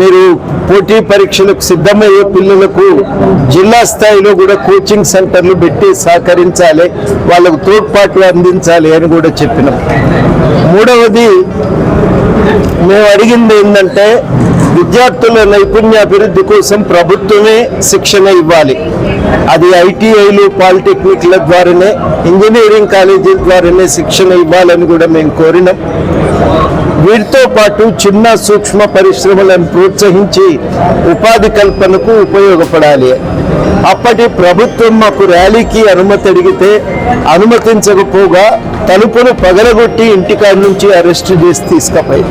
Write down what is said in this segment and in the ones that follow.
మీరు పోటీ పరీక్షలకు సిద్ధమయ్యే పిల్లలకు జిల్లా స్థాయిలో కూడా కోచింగ్ సెంటర్లు పెట్టి సహకరించాలి వాళ్ళకు తోడ్పాట్లు అందించాలి అని కూడా చెప్పినాం. మూడవది మేము అడిగింది ఏంటంటే విద్యార్థుల నైపుణ్యాభివృద్ధి కోసం ప్రభుత్వమే శిక్షణ ఇవ్వాలి. అది ఐటీఐలు పాలిటెక్నిక్ల ద్వారానే ఇంజనీరింగ్ కాలేజీల ద్వారానే శిక్షణ ఇవ్వాలని కూడా మేము కోరినాం. వీటితో పాటు చిన్న సూక్ష్మ పరిశ్రమలను ప్రోత్సహించి ఉపాధి కల్పనకు ఉపయోగపడాలి. అప్పటి ప్రభుత్వం మాకు ర్యాలీకి అనుమతి అడిగితే అనుమతించకపోగా తలుపును పగలగొట్టి ఇంటికాడ నుంచి అరెస్ట్ చేసి తీసుకపోయి.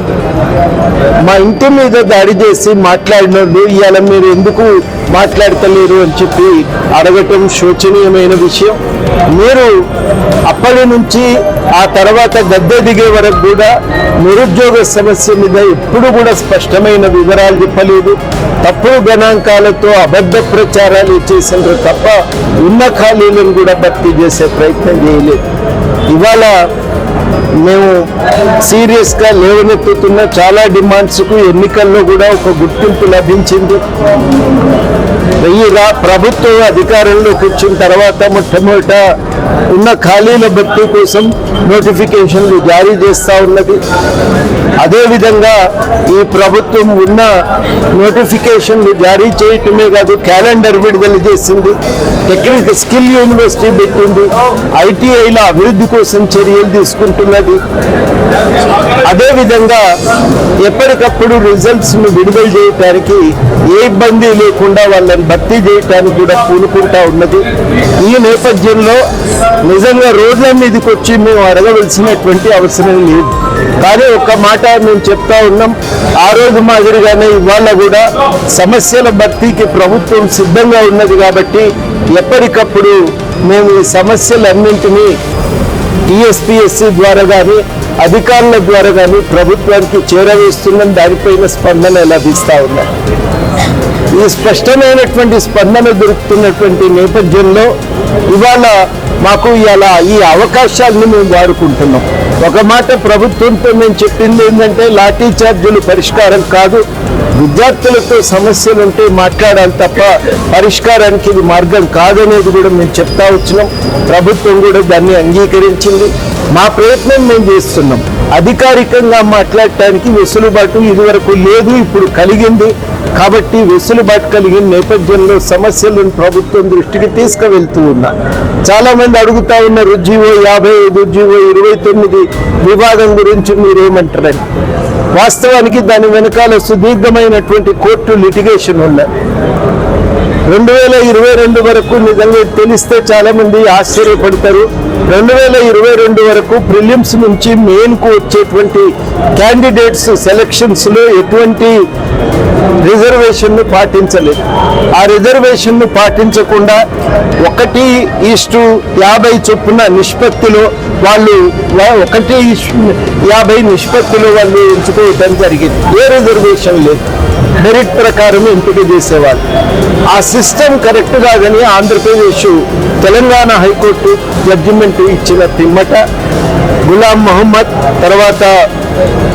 మా ఇంటి మీద దాడి చేసి మాట్లాడిన ఇవాళ మీరు ఎందుకు మాట్లాడతలేరు? అని చెప్పి అడగటం శోచనీయమైన విషయం. మీరు అప్పటి నుంచి ఆ తర్వాత గద్దె దిగే వరకు కూడా నిరుద్యోగ సమస్య మీద ఎప్పుడు కూడా స్పష్టమైన వివరాలు చెప్పలేదు. తప్పుడు గణాంకాలతో అబద్ధ ప్రచారాలు చేసినారు తప్ప ఉన్న ఖాళీలను కూడా భర్తీ చేసే ప్రయత్నం చేయలేదు. ఇవాళ మేము సీరియస్గా లేవనెత్తుతున్న చాలా డిమాండ్స్కు ఎన్నికల్లో కూడా ఒక గుర్తింపు లభించింది. వెయ్యి రా ప్రభుత్వం అధికారంలోకి వచ్చిన తర్వాత మొట్టమొదట ఉన్న ఖాళీల భర్తీ కోసం నోటిఫికేషన్లు జారీ చేస్తూ ఉన్నది. అదేవిధంగా ఈ ప్రభుత్వం ఉన్న నోటిఫికేషన్లు జారీ చేయటమే కాదు క్యాలెండర్ విడుదల చేసింది. టెక్నికల్ స్కిల్ యూనివర్సిటీ పెట్టింది. ఐటీఐల అభివృద్ధి కోసం చర్యలు తీసుకుంటున్నది. అదేవిధంగా ఎప్పటికప్పుడు రిజల్ట్స్ను విడుదల చేయటానికి ఏ ఇబ్బంది లేకుండా వాళ్ళని భర్తీ చేయటానికి కూడా పూనుకుంటా ఉన్నది. ఈ నేపథ్యంలో నిజంగా రోడ్ల మీదకి వచ్చి మేము అడగవలసినటువంటి అవసరం లేదు. కానీ ఒక్క మాట మేము చెప్తా ఉన్నాం. ఆ రోజు మాదిరిగానే ఇవాళ కూడా సమస్యల భర్తీకి ప్రభుత్వం సిద్ధంగా ఉన్నది కాబట్టి ఎప్పటికప్పుడు మేము ఈ సమస్యలన్నింటినీ టీఎస్పీఎస్సీ ద్వారా కానీ అధికారుల ద్వారా కానీ ప్రభుత్వానికి చేరవేస్తున్న దానిపైన స్పందన లభిస్తూ ఉన్నారు ఈ స్పష్టమైనటువంటి స్పందన దొరుకుతున్నటువంటి నేపథ్యంలో ఇవాళ మాకు ఇలా ఈ అవకాశాలను మేము వాడుకుంటున్నాం. ఒక మాట ప్రభుత్వంతో మేము చెప్పింది ఏంటంటే లాఠీ ఛార్జీలు పరిష్కారం కాదు. విద్యార్థులతో సమస్యలు ఉంటే మాట్లాడాలి తప్ప పరిష్కారానికి ఇది మార్గం కాదనేది కూడా మేము చెప్తా వచ్చినాం. ప్రభుత్వం కూడా దాన్ని అంగీకరించింది. మా ప్రయత్నం మేము చేస్తున్నాం. అధికారికంగా మాట్లాడటానికి వెసులుబాటు ఇదివరకు లేదు ఇప్పుడు కలిగింది. కాబట్టి వెసులుబాటు కలిగిన నేపథ్యంలో సమస్యలను ప్రభుత్వం దృష్టికి తీసుకువెళ్తూ ఉన్నా చాలా మంది అడుగుతా ఉన్నారు జీవో యాభై ఐదు జీవో ఇరవై తొమ్మిది వివాదం గురించి మీరేమంటారని వాస్తవానికి దాని వెనకాల సుదీర్ఘమైనటువంటి కోర్టు లిటిగేషన్ ఉన్నాయి రెండు వేల ఇరవై రెండు వరకు నిజంగా తెలిస్తే చాలా మంది ఆశ్చర్యపడతారు. రెండు వేల ఇరవై రెండు వరకు ప్రిలిమ్స్ నుంచి మెయిన్కు వచ్చేటువంటి క్యాండిడేట్స్ సెలక్షన్స్లో ఎటువంటి రిజర్వేషన్ను పాటించలేదు. ఆ రిజర్వేషన్ను పాటించకుండా ఒకటి ఈస్టు యాభై చొప్పున నిష్పత్తిలో వాళ్ళు ఒకటి యాభై నిష్పత్తిలో వాళ్ళు ఎంచుకోవటం జరిగింది. ఏ రిజర్వేషన్ లేదు. మెరిట్ ప్రకారం ఎంపిక చేసేవాళ్ళు ఆ సిస్టమ్ కరెక్ట్ కాదని ఆంధ్రప్రదేశ్ తెలంగాణ హైకోర్టు జడ్జిమెంట్ ఇచ్చిన పిమ్మట గులాం మహమ్మద్ తర్వాత